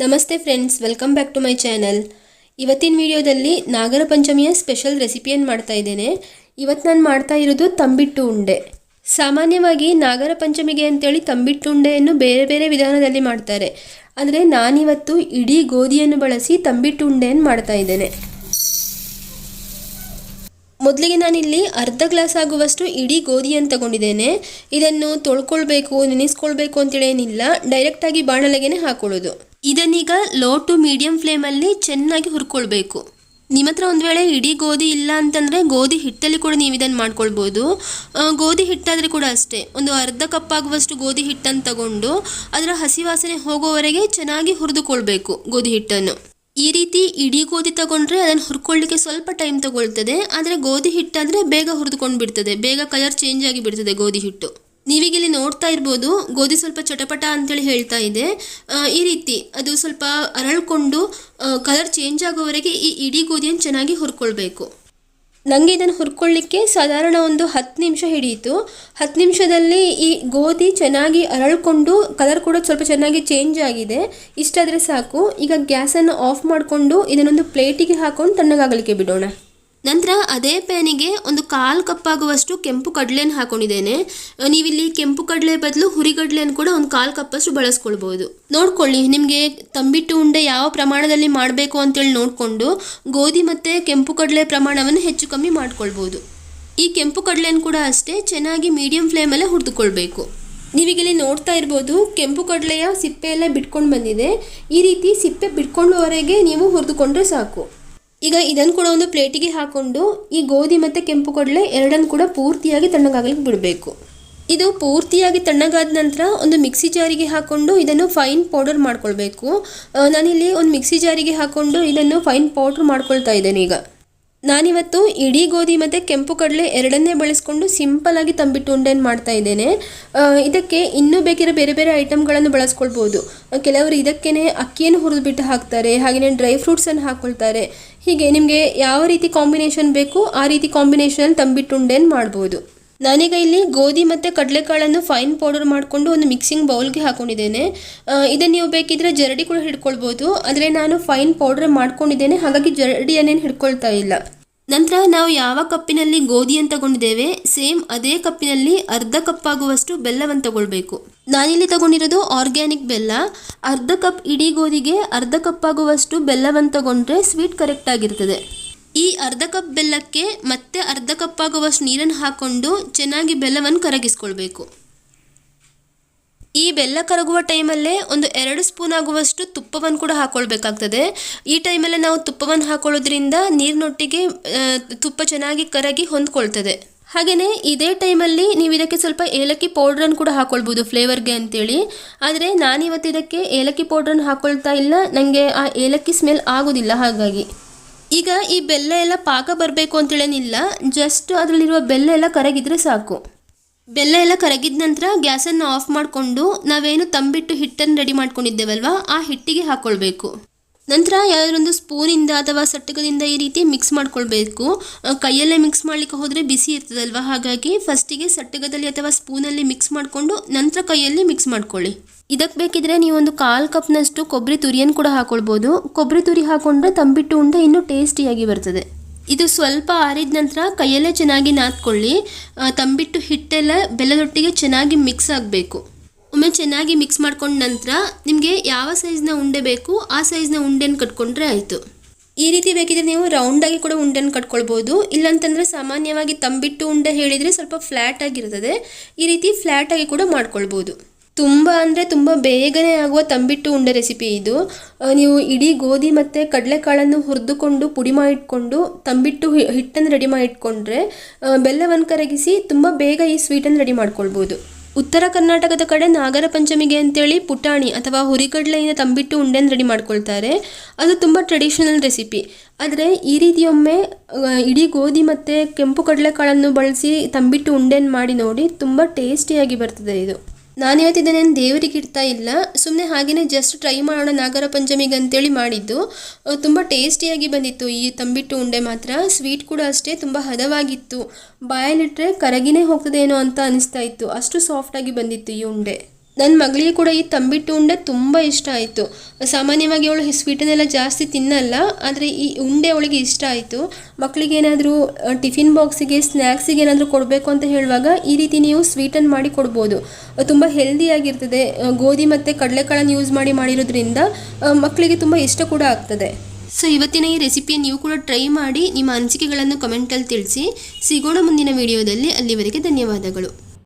ನಮಸ್ತೆ friends, welcome back to my channel. ಇವತ್ತಿನ ವಿಡಿಯೋದಲ್ಲಿ ನಾಗರ ಪಂಚಮಿಯ ಸ್ಪೆಷಲ್ ರೆಸಿಪಿಯನ್ನು ಮಾಡ್ತಾ ಇದ್ದೇನೆ. ಇವತ್ತು ನಾನು ಮಾಡ್ತಾ ಇರೋದು ತಂಬಿಟ್ಟು ಉಂಡೆ. ಸಾಮಾನ್ಯವಾಗಿ ನಾಗರ ಪಂಚಮಿಗೆ ಅಂತೇಳಿ ತಂಬಿಟ್ಟು ಉಂಡೆಯನ್ನು ಬೇರೆ ಬೇರೆ ವಿಧಾನದಲ್ಲಿ ಮಾಡ್ತಾರೆ. ಆದರೆ ನಾನಿವತ್ತು ಇಡೀ ಗೋಧಿಯನ್ನು ಬಳಸಿ ತಂಬಿಟ್ಟು ಉಂಡೆಯನ್ನು ಮಾಡ್ತಾ ಇದ್ದೇನೆ. ಮೊದಲಿಗೆ ನಾನಿಲ್ಲಿ ಅರ್ಧ ಗ್ಲಾಸ್ ಆಗುವಷ್ಟು ಇಡೀ ಗೋಧಿಯನ್ನು ತಗೊಂಡಿದ್ದೇನೆ. ಇದನ್ನು ತೊಳ್ಕೊಳ್ಬೇಕು, ನೆನೆಸ್ಕೊಳ್ಬೇಕು ಅಂತೇಳೇನಿಲ್ಲ ಡೈರೆಕ್ಟಾಗಿ ಬಾಣಲೆಗೆ ಹಾಕೊಳ್ಳೋದು. ಇದನ್ನೀಗ ಲೋ ಟು ಮೀಡಿಯಂ ಫ್ಲೇಮಲ್ಲಿ ಚೆನ್ನಾಗಿ ಹುರ್ಕೊಳ್ಬೇಕು. ನಿಮ್ಮ ಹತ್ರ ಒಂದು ವೇಳೆ ಇಡೀ ಗೋಧಿ ಇಲ್ಲ ಅಂತಂದರೆ ಗೋಧಿ ಹಿಟ್ಟಲ್ಲಿ ಕೂಡ ನೀವು ಇದನ್ನು ಮಾಡ್ಕೊಳ್ಬೋದು. ಗೋಧಿ ಹಿಟ್ಟಾದರೆ ಕೂಡ ಅಷ್ಟೇ. ಒಂದು ಅರ್ಧ ಕಪ್ ಆಗುವಷ್ಟು ಗೋಧಿ ಹಿಟ್ಟನ್ನು ತಗೊಂಡು ಅದರ ಹಸಿ ವಾಸನೆ ಹೋಗೋವರೆಗೆ ಚೆನ್ನಾಗಿ ಹುರಿದುಕೊಳ್ಬೇಕು ಗೋಧಿ ಹಿಟ್ಟನ್ನು. ಈ ರೀತಿ ಇಡೀ ಗೋಧಿ ತಗೊಂಡ್ರೆ ಅದನ್ನು ಹುರ್ಕೊಳ್ಳಿಕ್ಕೆ ಸ್ವಲ್ಪ ಟೈಮ್ ತಗೊಳ್ತದೆ. ಆದರೆ ಗೋಧಿ ಹಿಟ್ಟಾದರೆ ಬೇಗ ಹುರಿದುಕೊಂಡು ಬಿಡ್ತದೆ ಬೇಗ ಕಲರ್ ಚೇಂಜ್ ಆಗಿ ಬಿಡ್ತದೆ ಗೋಧಿ ಹಿಟ್ಟು. ನೀವೀಗ ಇಲ್ಲಿ ನೋಡ್ತಾ ಇರ್ಬೋದು, ಗೋಧಿ ಸ್ವಲ್ಪ ಚಟಪಟ ಅಂತೇಳಿ ಹೇಳ್ತಾ ಇದೆ. ಈ ರೀತಿ ಅದು ಸ್ವಲ್ಪ ಅರಳ್ಕೊಂಡು ಕಲರ್ ಚೇಂಜ್ ಆಗೋವರೆಗೆ ಈ ಇಡೀ ಗೋಧಿಯನ್ನು ಚೆನ್ನಾಗಿ ಹುರ್ಕೊಳ್ಬೇಕು. ನನಗೆ ಇದನ್ನು ಹುರ್ಕೊಳ್ಳಿಕ್ಕೆ ಸಾಧಾರಣ ಒಂದು ಹತ್ತು ನಿಮಿಷ ಹಿಡಿಯಿತು ಹತ್ತು ನಿಮಿಷದಲ್ಲಿ ಈ ಗೋಧಿ ಚೆನ್ನಾಗಿ ಅರಳ್ಕೊಂಡು ಕಲರ್ ಕೂಡ ಸ್ವಲ್ಪ ಚೆನ್ನಾಗಿ ಚೇಂಜ್ ಆಗಿದೆ. ಇಷ್ಟಾದರೆ ಸಾಕು. ಈಗ ಗ್ಯಾಸನ್ನು ಆಫ್ ಮಾಡಿಕೊಂಡು ಇದನ್ನೊಂದು ಪ್ಲೇಟಿಗೆ ಹಾಕೊಂಡು ತಣ್ಣಗಾಗಲಿಕ್ಕೆ ಬಿಡೋಣ. ನಂತರ ಅದೇ ಪ್ಯಾನಿಗೆ ಒಂದು ಕಾಲು ಕಪ್ಪಾಗುವಷ್ಟು ಕೆಂಪು ಕಡಲೆಯನ್ನು ಹಾಕೊಂಡಿದ್ದೇನೆ. ನೀವಿಲ್ಲಿ ಕೆಂಪು ಕಡಲೆ ಬದಲು ಹುರಿಗಡಲೆಯನ್ನು ಕೂಡ ಒಂದು ಕಾಲು ಕಪ್ಪಷ್ಟು ಬಳಸ್ಕೊಳ್ಬೋದು. ನೋಡ್ಕೊಳ್ಳಿ, ನಿಮಗೆ ತಂಬಿಟ್ಟು ಉಂಡೆ ಯಾವ ಪ್ರಮಾಣದಲ್ಲಿ ಮಾಡಬೇಕು ಅಂತೇಳಿ ನೋಡಿಕೊಂಡು ಗೋಧಿ ಮತ್ತು ಕೆಂಪು ಕಡಲೆ ಪ್ರಮಾಣವನ್ನು ಹೆಚ್ಚು ಕಮ್ಮಿ ಮಾಡ್ಕೊಳ್ಬೋದು. ಈ ಕೆಂಪು ಕಡಲೆಯನ್ನು ಕೂಡ ಅಷ್ಟೇ ಚೆನ್ನಾಗಿ ಮೀಡಿಯಂ ಫ್ಲೇಮಲ್ಲೇ ಹುರಿದುಕೊಳ್ಬೇಕು. ನೀವೀಗ ಇಲ್ಲಿ ನೋಡ್ತಾ ಇರ್ಬೋದು, ಕೆಂಪು ಕಡಲೆಯ ಸಿಪ್ಪೆ ಎಲ್ಲ ಬಿಟ್ಕೊಂಡು ಬಂದಿದೆ. ಈ ರೀತಿ ಸಿಪ್ಪೆ ಬಿಟ್ಕೊಳ್ಳುವವರೆಗೆ ನೀವು ಹುರಿದುಕೊಂಡ್ರೆ ಸಾಕು. ಈಗ ಇದನ್ನು ಕೂಡ ಒಂದು ಪ್ಲೇಟಿಗೆ ಹಾಕೊಂಡು ಈ ಗೋಧಿ ಮತ್ತು ಕೆಂಪು ಕಡಲೆ ಎರಡನ್ನು ಕೂಡ ಪೂರ್ತಿಯಾಗಿ ತಣ್ಣಗಾಗಲಿಕ್ಕೆ ಬಿಡಬೇಕು. ಇದು ಪೂರ್ತಿಯಾಗಿ ತಣ್ಣಗಾದ ನಂತರ ಒಂದು ಮಿಕ್ಸಿ ಜಾರಿಗೆ ಹಾಕ್ಕೊಂಡು ಇದನ್ನು ಫೈನ್ ಪೌಡರ್ ಮಾಡ್ಕೊಳ್ಬೇಕು. ನಾನಿಲ್ಲಿ ಒಂದು ಮಿಕ್ಸಿ ಜಾರಿಗೆ ಹಾಕ್ಕೊಂಡು ಇದನ್ನು ಫೈನ್ ಪೌಡ್ರ್ ಮಾಡ್ಕೊಳ್ತಾ ಇದ್ದೇನೆ ಈಗ. ನಾನಿವತ್ತು ಇಡೀ ಗೋಧಿ ಮತ್ತು ಕೆಂಪು ಕಡಲೆ ಎರಡನ್ನೇ ಬಳಸ್ಕೊಂಡು ಸಿಂಪಲ್ ಆಗಿ ತಂಬಿಟ್ಟು ಉಂಡೆಯನ್ನು ಮಾಡ್ತಾ ಇದ್ದೇನೆ. ಇದಕ್ಕೆ ಇನ್ನೂ ಬೇಕಿರೋ ಬೇರೆ ಬೇರೆ ಐಟಮ್ಗಳನ್ನು ಬಳಸ್ಕೊಳ್ಬೋದು. ಕೆಲವರು ಇದಕ್ಕೇ ಅಕ್ಕಿಯನ್ನು ಹುರಿದ್ಬಿಟ್ಟು ಹಾಕ್ತಾರೆ ಹಾಗೆಯೇ ಡ್ರೈ ಫ್ರೂಟ್ಸನ್ನು ಹಾಕ್ಕೊಳ್ತಾರೆ. ಹೀಗೆ ನಿಮಗೆ ಯಾವ ರೀತಿ ಕಾಂಬಿನೇಷನ್ ಬೇಕು, ಆ ರೀತಿ ಕಾಂಬಿನೇಷನಲ್ಲಿ ತಂಬಿಟ್ಟು ಉಂಡೆಯನ್ನು ಮಾಡ್ಬೋದು. ನಾನೀಗ ಇಲ್ಲಿ ಗೋಧಿ ಮತ್ತು ಕಡಲೆಕಾಳನ್ನು ಫೈನ್ ಪೌಡರ್ ಮಾಡಿಕೊಂಡು ಒಂದು ಮಿಕ್ಸಿಂಗ್ ಬೌಲ್ಗೆ ಹಾಕೊಂಡಿದ್ದೇನೆ. ಇದನ್ನು ನೀವು ಬೇಕಿದ್ರೆ ಜರಡಿ ಕೂಡ ಹಿಡ್ಕೊಳ್ಬೋದು. ಆದರೆ ನಾನು ಫೈನ್ ಪೌಡರ್ ಮಾಡ್ಕೊಂಡಿದ್ದೇನೆ, ಹಾಗಾಗಿ ಜರಡಿಯನ್ನೇನು ಹಿಡ್ಕೊಳ್ತಾ ಇಲ್ಲ. ನಂತರ ನಾವು ಯಾವ ಕಪ್ಪಿನಲ್ಲಿ ಗೋಧಿಯನ್ನು ತಗೊಂಡಿದ್ದೇವೆ, ಸೇಮ್ ಅದೇ ಕಪ್ಪಿನಲ್ಲಿ ಅರ್ಧ ಕಪ್ ಆಗುವಷ್ಟು ಬೆಲ್ಲವನ್ನು ತಗೊಳ್ಬೇಕು. ನಾನಿಲ್ಲಿ ತಗೊಂಡಿರೋದು ಆರ್ಗ್ಯಾನಿಕ್ ಬೆಲ್ಲ. ಅರ್ಧ ಕಪ್ ಇಡೀ ಗೋಧಿಗೆ ಅರ್ಧ ಕಪ್ ಆಗುವಷ್ಟು ಬೆಲ್ಲವನ್ನು ತಗೊಂಡ್ರೆ ಸ್ವೀಟ್ ಕರೆಕ್ಟ್ ಆಗಿರ್ತದೆ. ಈ ಅರ್ಧ ಕಪ್ ಬೆಲ್ಲಕ್ಕೆ ಮತ್ತೆ ಅರ್ಧ ಕಪ್ ಆಗುವಷ್ಟು ನೀರನ್ನು ಹಾಕ್ಕೊಂಡು ಚೆನ್ನಾಗಿ ಬೆಲ್ಲವನ್ನು ಕರಗಿಸ್ಕೊಳ್ಬೇಕು. ಈ ಬೆಲ್ಲ ಕರಗುವ ಟೈಮಲ್ಲೇ ಒಂದು ಎರಡು ಸ್ಪೂನ್ ಆಗುವಷ್ಟು ತುಪ್ಪವನ್ನು ಕೂಡ ಹಾಕ್ಕೊಳ್ಬೇಕಾಗ್ತದೆ ಈ ಟೈಮಲ್ಲೇ ನಾವು ತುಪ್ಪವನ್ನು ಹಾಕೊಳ್ಳೋದ್ರಿಂದ ನೀರಿನೊಟ್ಟಿಗೆ ತುಪ್ಪ ಚೆನ್ನಾಗಿ ಕರಗಿ ಹೊಂದ್ಕೊಳ್ತದೆ. ಹಾಗೆಯೇ ಇದೇ ಟೈಮಲ್ಲಿ ನೀವು ಇದಕ್ಕೆ ಸ್ವಲ್ಪ ಏಲಕ್ಕಿ ಪೌಡ್ರನ್ನು ಕೂಡ ಹಾಕ್ಕೊಳ್ಬೋದು ಫ್ಲೇವರ್ಗೆ ಅಂತೇಳಿ. ಆದರೆ ನಾನಿವತ್ತು ಇದಕ್ಕೆ ಏಲಕ್ಕಿ ಪೌಡ್ರನ್ನು ಹಾಕ್ಕೊಳ್ತಾ ಇಲ್ಲ. ನನಗೆ ಆ ಏಲಕ್ಕಿ ಸ್ಮೆಲ್ ಆಗೋದಿಲ್ಲ ಹಾಗಾಗಿ. ಈಗ ಈ ಬೆಲ್ಲ ಎಲ್ಲ ಪಾಕ ಬರಬೇಕು ಅಂತೇಳೇನಿಲ್ಲ. ಜಸ್ಟ್ ಅದರಲ್ಲಿರುವ ಬೆಲ್ಲ ಎಲ್ಲ ಕರಗಿದರೆ ಸಾಕು. ಬೆಲ್ಲ ಎಲ್ಲ ಕರಗಿದ ನಂತರ ಗ್ಯಾಸನ್ನು ಆಫ್ ಮಾಡಿಕೊಂಡು ನಾವೇನು ತಂಬಿಟ್ಟು ಹಿಟ್ಟನ್ನು ರೆಡಿ ಮಾಡ್ಕೊಂಡಿದ್ದೇವಲ್ವಾ, ಆ ಹಿಟ್ಟಿಗೆ ಹಾಕ್ಕೊಳ್ಬೇಕು ನಂತರ ಯಾವುದೊಂದು ಸ್ಪೂನಿಂದ ಅಥವಾ ಸಟ್ಟಗದಿಂದ ಈ ರೀತಿ ಮಿಕ್ಸ್ ಮಾಡ್ಕೊಳ್ಬೇಕು. ಕೈಯಲ್ಲೇ ಮಿಕ್ಸ್ ಮಾಡ್ಲಿಕ್ಕೆ ಹೋದರೆ ಬಿಸಿ ಇರ್ತದಲ್ವ? ಹಾಗಾಗಿ ಫಸ್ಟಿಗೆ ಸಟ್ಟಗದಲ್ಲಿ ಅಥವಾ ಸ್ಪೂನಲ್ಲಿ ಮಿಕ್ಸ್ ಮಾಡಿಕೊಂಡು ನಂತರ ಕೈಯಲ್ಲಿ ಮಿಕ್ಸ್ ಮಾಡ್ಕೊಳ್ಳಿ. ಇದಕ್ಕೆ ಬೇಕಿದ್ರೆ ನೀವು ಒಂದು ಕಾಲು ಕಪ್ನಷ್ಟು ಕೊಬ್ಬರಿ ತುರಿಯನ್ನು ಕೂಡ ಹಾಕೊಳ್ಬೋದು. ಕೊಬ್ಬರಿ ತುರಿ ಹಾಕೊಂಡ್ರೆ ತಂಬಿಟ್ಟು ಉಂಡೆ ಇನ್ನೂ ಟೇಸ್ಟಿಯಾಗಿ ಬರ್ತದೆ. ಇದು ಸ್ವಲ್ಪ ಆರಿದ ನಂತರ ಕೈಯಲ್ಲೇ ಚೆನ್ನಾಗಿ ನಾದ್ಕೊಳ್ಳಿ. ತಂಬಿಟ್ಟು ಹಿಟ್ಟೆಲ್ಲ ಬೆಲ್ಲದೊಟ್ಟಿಗೆ ಚೆನ್ನಾಗಿ ಮಿಕ್ಸ್ ಆಗಬೇಕು. ಒಮ್ಮೆ ಚೆನ್ನಾಗಿ ಮಿಕ್ಸ್ ಮಾಡ್ಕೊಂಡ ನಂತರ ನಿಮಗೆ ಯಾವ ಸೈಜ್ನ ಉಂಡೆ ಬೇಕು ಆ ಸೈಜ್ನ ಉಂಡೆನ ಕಟ್ಕೊಂಡ್ರೆ ಆಯಿತು. ಈ ರೀತಿ ಬೇಕಿದ್ರೆ ನೀವು ರೌಂಡಾಗಿ ಕೂಡ ಉಂಡೆನ ಕಟ್ಕೊಳ್ಬೋದು. ಇಲ್ಲಾಂತಂದರೆ ಸಾಮಾನ್ಯವಾಗಿ ತಂಬಿಟ್ಟು ಉಂಡೆ ಹೇಳಿದರೆ ಸ್ವಲ್ಪ ಫ್ಲ್ಯಾಟ್ ಆಗಿರ್ತದೆ. ಈ ರೀತಿ ಫ್ಲ್ಯಾಟಾಗಿ ಕೂಡ ಮಾಡ್ಕೊಳ್ಬೋದು. ತುಂಬ ಅಂದರೆ ತುಂಬ ಬೇಗನೆ ಆಗುವ ತಂಬಿಟ್ಟು ಉಂಡೆ ರೆಸಿಪಿ ಇದು. ನೀವು ಇಡೀ ಗೋಧಿ ಮತ್ತು ಕಡಲೆಕಾಳನ್ನು ಹುರಿದುಕೊಂಡು ಪುಡಿ ಮಾಡಿಟ್ಕೊಂಡು ತಂಬಿಟ್ಟು ಹಿಟ್ಟನ್ನು ರೆಡಿ ಮಾಡಿಟ್ಕೊಂಡ್ರೆ ಬೆಲ್ಲವನ್ನು ಕರಗಿಸಿ ತುಂಬ ಬೇಗ ಈ ಸ್ವೀಟನ್ನು ರೆಡಿ ಮಾಡ್ಕೊಳ್ಬೋದು. ಉತ್ತರ ಕರ್ನಾಟಕದ ಕಡೆ ನಾಗರ ಪಂಚಮಿಗೆ ಅಂತೇಳಿ ಪುಟಾಣಿ ಅಥವಾ ಹುರಿಗಡಲೆಯಿಂದ ತಂಬಿಟ್ಟು ಉಂಡೆನ ರೆಡಿ ಮಾಡ್ಕೊಳ್ತಾರೆ. ಅದು ತುಂಬ ಟ್ರೆಡಿಷನಲ್ ರೆಸಿಪಿ ಆದರೆ ಈ ರೀತಿಯೊಮ್ಮೆ ಇಡೀ ಗೋಧಿ ಮತ್ತು ಕೆಂಪು ಕಡಲೆಕಾಳನ್ನು ಬಳಸಿ ತಂಬಿಟ್ಟು ಉಂಡೆನ ಮಾಡಿ ನೋಡಿ ತುಂಬ ಟೇಸ್ಟಿಯಾಗಿ ಬರ್ತದೆ ಇದು. ನಾನಿವತ್ತು ನಾನು ದೇವರಿಗೆ ಇಡ್ತಾ ಇಲ್ಲ. ಸುಮ್ಮನೆ ಹಾಗೆಯೇ ಜಸ್ಟ್ ಟ್ರೈ ಮಾಡೋಣ ನಾಗರ ಪಂಚಮಿಗೆ ಅಂತೇಳಿ ಮಾಡಿದ್ದು ತುಂಬ ಟೇಸ್ಟಿಯಾಗಿ ಬಂದಿತ್ತು. ಈ ತಂಬಿಟ್ಟು ಉಂಡೆ ಮಾತ್ರ. ಸ್ವೀಟ್ ಕೂಡ ಅಷ್ಟೇ, ತುಂಬ ಹದವಾಗಿತ್ತು. ಬಾಯಲ್ಲಿಟ್ಟರೆ ಕರಗಿನೇ ಹೋಗ್ತದೇನೋ ಅಂತ ಅನಿಸ್ತಾ ಇತ್ತು. ಅಷ್ಟು ಸಾಫ್ಟಾಗಿ ಬಂದಿತ್ತು ಈ ಉಂಡೆ. ನನ್ನ ಮಗಳಿಗೆ ಕೂಡ ಈ ತಂಬಿಟ್ಟು ಉಂಡೆ ತುಂಬ ಇಷ್ಟ ಆಯಿತು. ಸಾಮಾನ್ಯವಾಗಿ ಅವಳು ಸ್ವೀಟನ್ನೆಲ್ಲ ಜಾಸ್ತಿ ತಿನ್ನಲ್ಲ, ಆದರೆ ಈ ಉಂಡೆ ಅವಳಿಗೆ ಇಷ್ಟ ಆಯಿತು. ಮಕ್ಕಳಿಗೆ ಏನಾದರೂ ಟಿಫಿನ್ ಬಾಕ್ಸಿಗೆ, ಸ್ನ್ಯಾಕ್ಸಿಗೆ ಏನಾದರೂ ಕೊಡಬೇಕು ಅಂತ ಹೇಳುವಾಗ ಈ ರೀತಿ ನೀವು ಸ್ವೀಟನ್ನು ಮಾಡಿ ಕೊಡ್ಬೋದು. ತುಂಬ ಹೆಲ್ದಿಯಾಗಿರ್ತದೆ ಗೋಧಿ ಮತ್ತು ಕಡಲೆಕಾಳನ್ನು ಯೂಸ್ ಮಾಡಿ ಮಾಡಿರೋದ್ರಿಂದ ಮಕ್ಕಳಿಗೆ ತುಂಬ ಇಷ್ಟ ಕೂಡ ಆಗ್ತದೆ. ಸೊ, ಇವತ್ತಿನ ಈ ರೆಸಿಪಿಯನ್ನು ನೀವು ಕೂಡ ಟ್ರೈ ಮಾಡಿ ನಿಮ್ಮ ಅನಿಸಿಕೆಗಳನ್ನು ಕಮೆಂಟಲ್ಲಿ ತಿಳಿಸಿ. ಸಿಗೋಣ ಮುಂದಿನ ವಿಡಿಯೋದಲ್ಲಿ ಅಲ್ಲಿವರೆಗೆ ಧನ್ಯವಾದಗಳು.